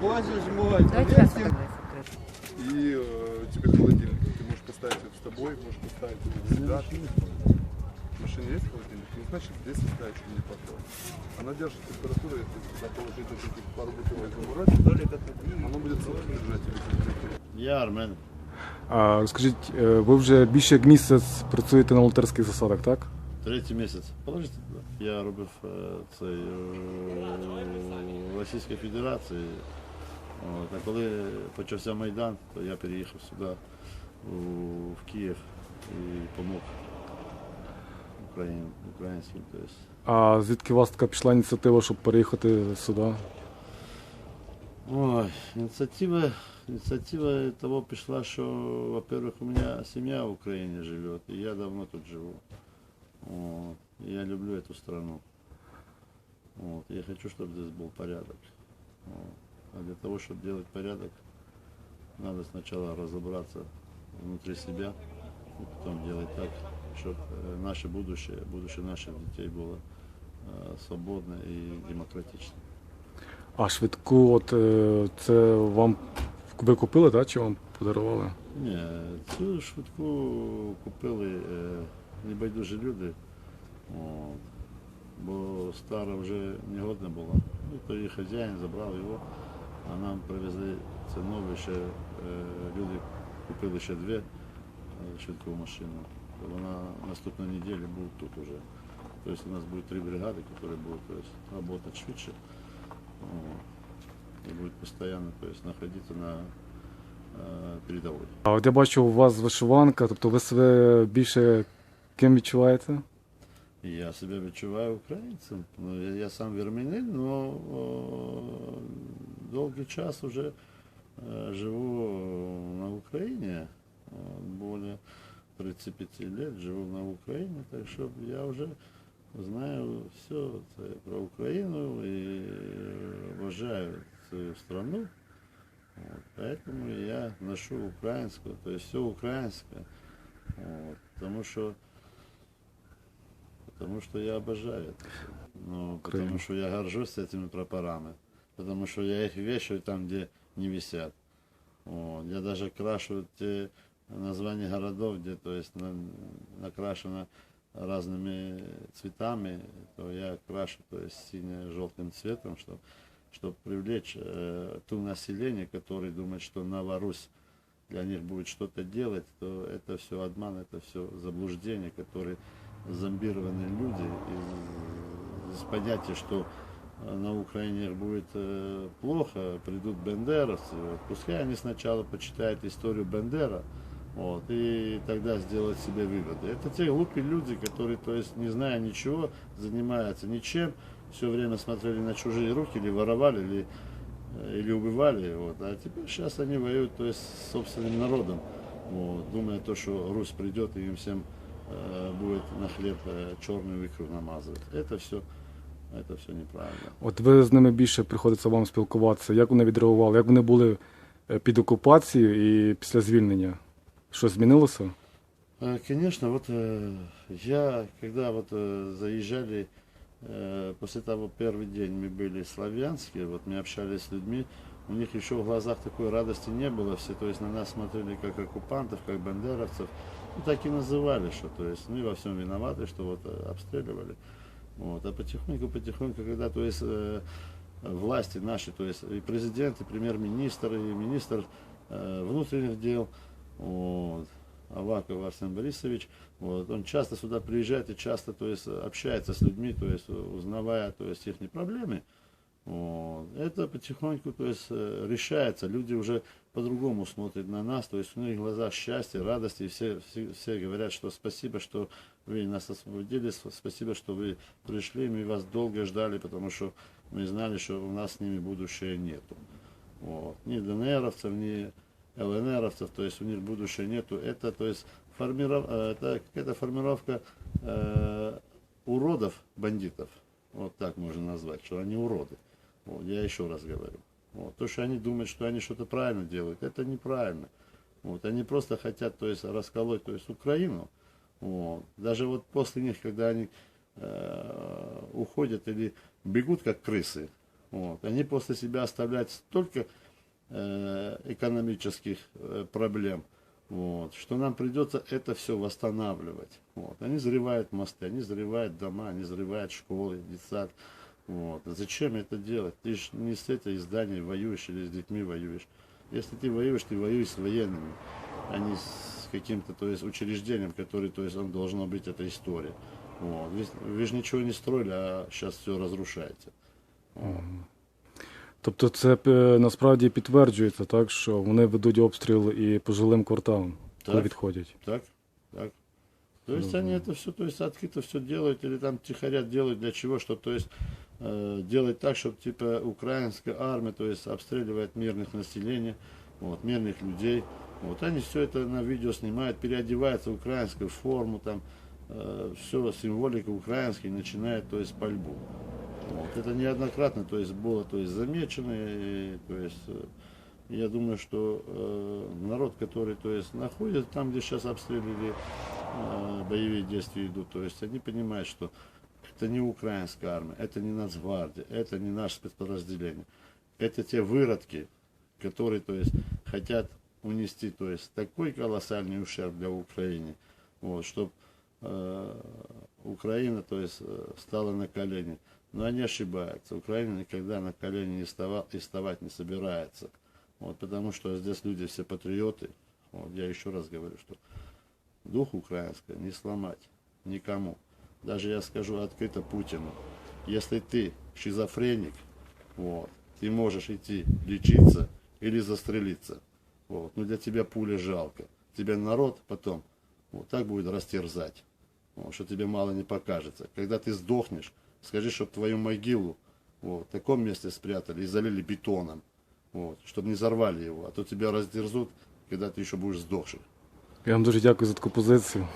Боже ж мой, Давайте так открыть. И э, тебе холодильник. Ты можешь поставить его с тобой, можешь поставить его у себя. В машине есть холодильник? Ну, значит, здесь ставить, чтобы не пошло. Она держит температуру, если туда положить вот этих пару бутылок замурать, оно будет целых держать или температуру. Я армен. А розкажіть, е, ви вже більше як місяць працюєте на волонтерських засадах, так? Третій місяць. Положите. Я робив е, цей е, в Російській Федерації. От, а коли почався Майдан, то я переїхав сюди, в Київ і допомог Україн, українським. А звідки у вас така пішла ініціатива, щоб переїхати сюди? Ой, инициатива, инициатива того пришла, что, во-первых, у меня семья в Украине живет, и я давно тут живу. Вот. Я люблю эту страну. Вот. Я хочу, чтобы здесь был порядок. Вот. А для того, чтобы делать порядок, надо сначала разобраться внутри себя, и потом делать так, чтобы наше будущее, будущее наших детей было э, свободно и демократично. А швидку, от це вам ви купили, так? Чи вам подарували? Ні, цю швидку купили небайдужі люди, от, бо стара вже негодна була. Ну, то її хазяїн забрав його, а нам привезли це нове ще е, люди купили ще дві е, швидку машину. Вона наступної неділі буде тут уже. Тобто у нас буде три бригади, які будуть працювати швидше. І будуть постійно тобто, знаходитися на е, передовій. А от я бачу, у вас вишиванка, тобто ви себе більше ким відчуваєте? І Я себе відчуваю українцем. Ну, я, я сам вірменин, але довгий час вже е, живу на Україні. О, Більше 35 років живу на Україні, так що я вже знаю все це про Україну і вважаю цю страну. Вот, поэтому я ношу украинскую, то есть все украинское. Вот, потому что Потому что я обожаю это. Ну, потому что я горжусь этими прапорами. Потому что я их вешаю там, где не висят. Вот. Я даже крашу те названия городов, где то есть на- накрашено разными цветами, то я крашу то есть сине-желтым цветом, чтобы чтобы привлечь э, ту население, которое думает, что Новорусь для них будет что-то делать, то это все обман, это все заблуждение, которые зомбированные люди из, из понятия, что э, на Украине будет э, плохо, придут бендеровцы, вот, пускай они сначала почитают историю Бендера, вот, и тогда сделают себе выводы. Это те глупые люди, которые, то есть, не зная ничего, занимаются ничем, все время смотрели на чужие руки, или воровали, или, э, или убивали, вот, а теперь сейчас они воюют, то есть, с собственным народом, вот, думая то, что Русь придет и им всем будет на хлеб э, черную икру намазывать. Это все, это все неправильно. От ви з ними більше приходиться вам спілкуватися. Як вони відреагували? Як вони були е, під окупацією і після звільнення? Щось змінилося? Э, Конечно, вот э, я, когда вот э, заезжали, э, после того первый день мы были в Славянске, вот мы общались с людьми, у них еще в глазах такой радости не было, все, то есть на нас смотрели как оккупантов, как бандеровцев, ну так и называли, что, то есть, мы во всем виноваты, что вот э, обстреливали, вот, а потихоньку, потихоньку, когда, то есть, э, власти наши, то есть и президент, и премьер-министр, и министр э, внутренних дел, вот, Аваков Арсен Борисович, вот, он часто сюда приезжает и часто, то есть, общается с людьми, то есть, узнавая, то есть, их проблемы, вот. Это потихоньку, то есть, э, решается. Люди уже по-другому смотрят на нас, то есть, у них в глазах счастье, радости, все, все, все говорят, что спасибо, что вы нас освободили, спасибо, что вы пришли, мы вас долго ждали, потому что мы знали, что у нас с ними будущее нету. Вот. Ни ДНРовцев, ни ЛНРовцев, то есть у них будущего нету. Это, то есть, формиров... э, это какая-то формировка э, уродов, бандитов. Вот так можно назвать, что они уроды. Вот, я еще раз говорю. Вот. То, что они думают, что они что-то правильно делают, это неправильно. Вот. Они просто хотят то есть, расколоть то есть, Украину. Вот. Даже вот после них, когда они э, уходят или бегут как крысы, Вот. Они после себя оставляют столько э, экономических э, проблем, вот, что нам придется это все восстанавливать. Вот. Они взрывают мосты, они взрывают дома, они взрывают школы, детсад. Вот. А Зачем это делать? Ты же не с этой зданием воюешь или с детьми воюешь. Если ты воюешь, ты воюешь с военными, а не с каким-то то есть, учреждением, который, то есть, он должно быть, эта история. Вот. Вы, вы же ничего не строили, а сейчас все разрушаете. Тобто це е, насправді підтверджується, так, що вони ведуть обстріл і по жилим кварталам, коли Так. відходять. Так, так. То есть они это все, то есть открыто все делают или там тихоря делают для чего, что, то есть э, делать так, чтобы типа украинская армия, то есть обстреливает мирных населения, вот, мирных людей. Вот они все это на видео снимают, переодеваются в украинскую форму, там все символика украинской начинает, то есть пальбу. Вот. Это неоднократно, то есть было, то есть замечено, и, то есть э, я думаю, что э, народ, который то есть, находится там, где сейчас обстреливали, э, боевые действия идут, то есть они понимают, что это не украинская армия, это не Нацгвардия, это не наше спецподразделение. Это те выродки, которые то есть, хотят унести то есть, такой колоссальный ущерб для Украины, вот, чтобы Украина то есть, э, стала на колени. Но они ошибаются. Украина никогда на колени не става- и вставать не собирается. Вот, потому что здесь люди все патриоты. Вот, я еще раз говорю, что дух украинский не сломать никому. Даже я скажу открыто Путину. Если ты шизофреник, вот, ты можешь идти лечиться или застрелиться. Вот, но для тебя пуля жалко. Тебя народ потом вот так будет растерзать, вот, что тебе мало не покажется. Когда ты сдохнешь, скажи, чтобы твою могилу вот, в таком месте спрятали и залили бетоном, вот, чтобы не взорвали его, а то тебя раздерзут, когда ты еще будешь сдохший. Я вам дуже дякую за таку позицію.